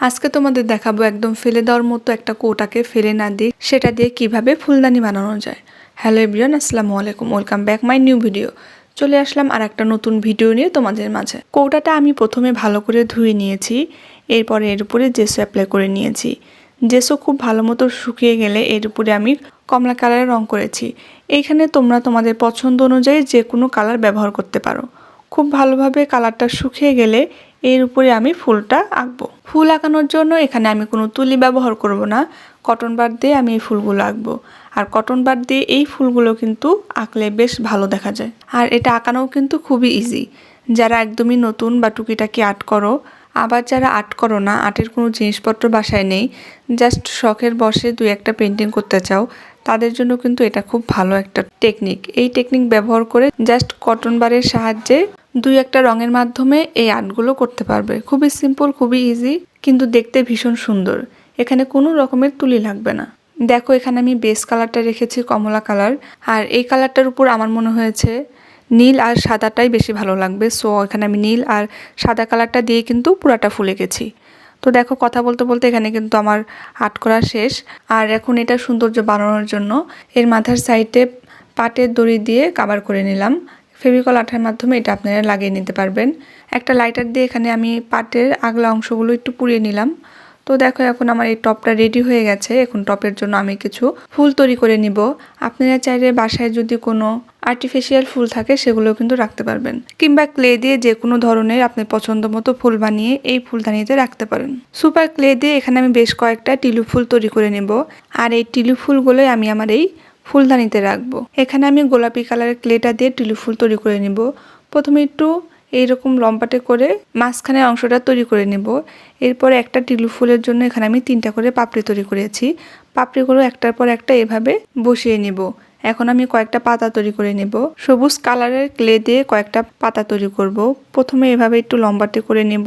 আজকে তোমাদের দেখাবো একদম ফেলে দেওয়ার মতো একটা কোটাকে ফেলে না দিয়ে সেটা দিয়ে কীভাবে ফুলদানি বানানো যায়। হ্যালো এভরিওয়ান আসসালামু আলাইকুম welcome back my new video চলে আসলাম আর একটা নতুন ভিডিও নিয়ে তোমাদের মাঝে। কৌটাটা আমি প্রথমে ভালো করে ধুয়ে নিয়েছি, এরপরে এর উপরে জেসো অ্যাপ্লাই করে নিয়েছি। জেসো খুব ভালো মতো শুকিয়ে গেলে এর উপরে আমি কমলা কালারের রং করেছি। এইখানে তোমরা তোমাদের পছন্দ অনুযায়ী যে কোনো কালার ব্যবহার করতে পারো। খুব ভালোভাবে কালারটা শুকিয়ে গেলে এর উপরে আমি ফুলটা আঁকবো। ফুল আঁকানোর জন্য এখানে আমি কোনো তুলি ব্যবহার করব না। কটন বার দিয়ে আমি এই ফুলগুলো আঁকবো। আর কটন বার দিয়ে এই ফুলগুলো কিন্তু আঁকলে বেশ ভালো দেখা যায়। আর এটা আঁকানোও কিন্তু খুবই ইজি যারা একদমই নতুন বা টুকিটাকি আর্ট করো, আবার যারা আর্ট করো না, আর্টের কোনো জিনিসপত্র বাসায় নেই, জাস্ট শখের বসে দুই একটা পেন্টিং করতে চাও, তাদের জন্য কিন্তু এটা খুব ভালো একটা টেকনিক। এই টেকনিক ব্যবহার করে জাস্ট কটন বারের সাহায্যে দুই একটা রঙের মাধ্যমে এই আর্টগুলো করতে পারবে। খুবই সিম্পল খুবই ইজি কিন্তু দেখতে ভীষণ সুন্দর। এখানে কোনো রকমের তুলি লাগবে না। দেখো, এখানে আমি বেস কালারটা রেখেছি, কমলা কালার আর এই কালারটার উপর আমার মনে হয়েছে নীল আর সাদাটাই বেশি ভালো লাগবে। সো এখানে আমি নীল আর সাদা কালারটা দিয়ে কিন্তু পুরাটা ফুলে গেছি তো দেখো, কথা বলতে বলতে এখানে কিন্তু আমার আর্ট করা শেষ। আর এখন এটা সৌন্দর্য বানানোর জন্য এর মাথার সাইডে পাটের দড়ি দিয়ে কাবার করে নিলাম। ফেভিকল আঠার মাধ্যমে এটা আপনারা লাগিয়ে নিতে পারবেন। একটা লাইটার দিয়ে এখানে আমি পাটের আগলা অংশগুলো একটু পুড়িয়ে নিলাম। তো দেখো এখন আমার এই টপটা রেডি হয়ে গেছে। এখন টপের জন্য আমি কিছু ফুল তৈরি করে নিব। আপনারা চাইলে বাসায় যদি কোনো আর্টিফিশিয়াল ফুল থাকে সেগুলো কিন্তু রাখতে পারবেন। কিংবা ক্লে দিয়ে যে কোনো ধরনের আপনি পছন্দ মতো ফুল বানিয়ে এই ফুলদানিতে রাখতে পারেন। সুপার ক্লে দিয়ে এখানে আমি বেশ কয়েকটা টিলু ফুল তৈরি করে নেব। আর এই টিলু ফুলগুলোই আমি আমার এই ফুলদানিতে রাখব। এখানে আমি গোলাপি কালারের ক্লেটা দিয়ে টিলু ফুল তৈরি করে নেব। প্রথমে একটু এইরকম লম্বাটে করে মাঝখানের অংশটা তৈরি করে নেব। এরপর একটা টিলু ফুলের জন্য এখানে আমি তিনটা করে পাপড়ি তৈরি করেছি। পাপড়িগুলো একটার পর একটা এভাবে বসিয়ে নেব। এখন আমি কয়েকটা পাতা তৈরি করে নেব। সবুজ কালারের ক্লে দিয়ে কয়েকটা পাতা তৈরি করব। প্রথমে এভাবে একটু লম্বাটে করে নেব।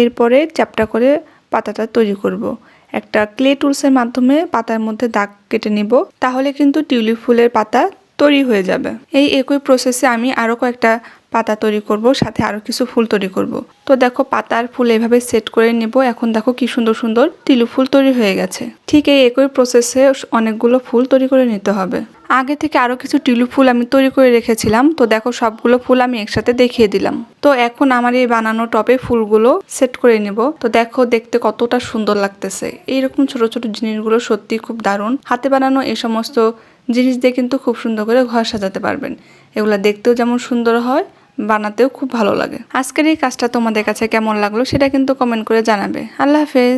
এরপরে চ্যাপটা করে পাতাটা তৈরি করব। একটা ক্লে টুলসের মাধ্যমে পাতার মধ্যে দাগ কেটে নিব, তাহলে কিন্তু টিউলিপ ফুলের পাতা তৈরি হয়ে যাবে। এই একই প্রসেসে আমি আরও কয়েকটা পাতা তৈরি করব, সাথে আরও কিছু ফুল তৈরি করব। তো দেখো পাতার ফুল এভাবে সেট করে নেব, এখন দেখো কি সুন্দর সুন্দর টিলু ফুল তৈরি হয়ে গেছে। ঠিক এই একই প্রসেসে অনেকগুলো ফুল তৈরি করে নিতে হবে। আগে থেকে আরও কিছু টিলু ফুল আমি তৈরি করে রেখেছিলাম। তো দেখো সবগুলো ফুল আমি একসাথে দেখিয়ে দিলাম। তো এখন আমার এই বানানো টবে ফুলগুলো সেট করে নেব। তো দেখো দেখতে কতটা সুন্দর লাগতেছে। এইরকম ছোট ছোট জিনিসগুলো সত্যি খুব দারুণ। হাতে বানানো এই সমস্ত জিনিস দিয়ে কিন্তু খুব সুন্দর করে ঘর সাজাতে পারবেন। এগুলো দেখতেও যেমন সুন্দর হয়, বানাতেও খুব ভালো লাগে। আজকের এই কাজটা তোমাদের কাছে কেমন লাগল সেটা কিন্তু কমেন্ট করে জানাবে। আল্লাহ হাফেজ।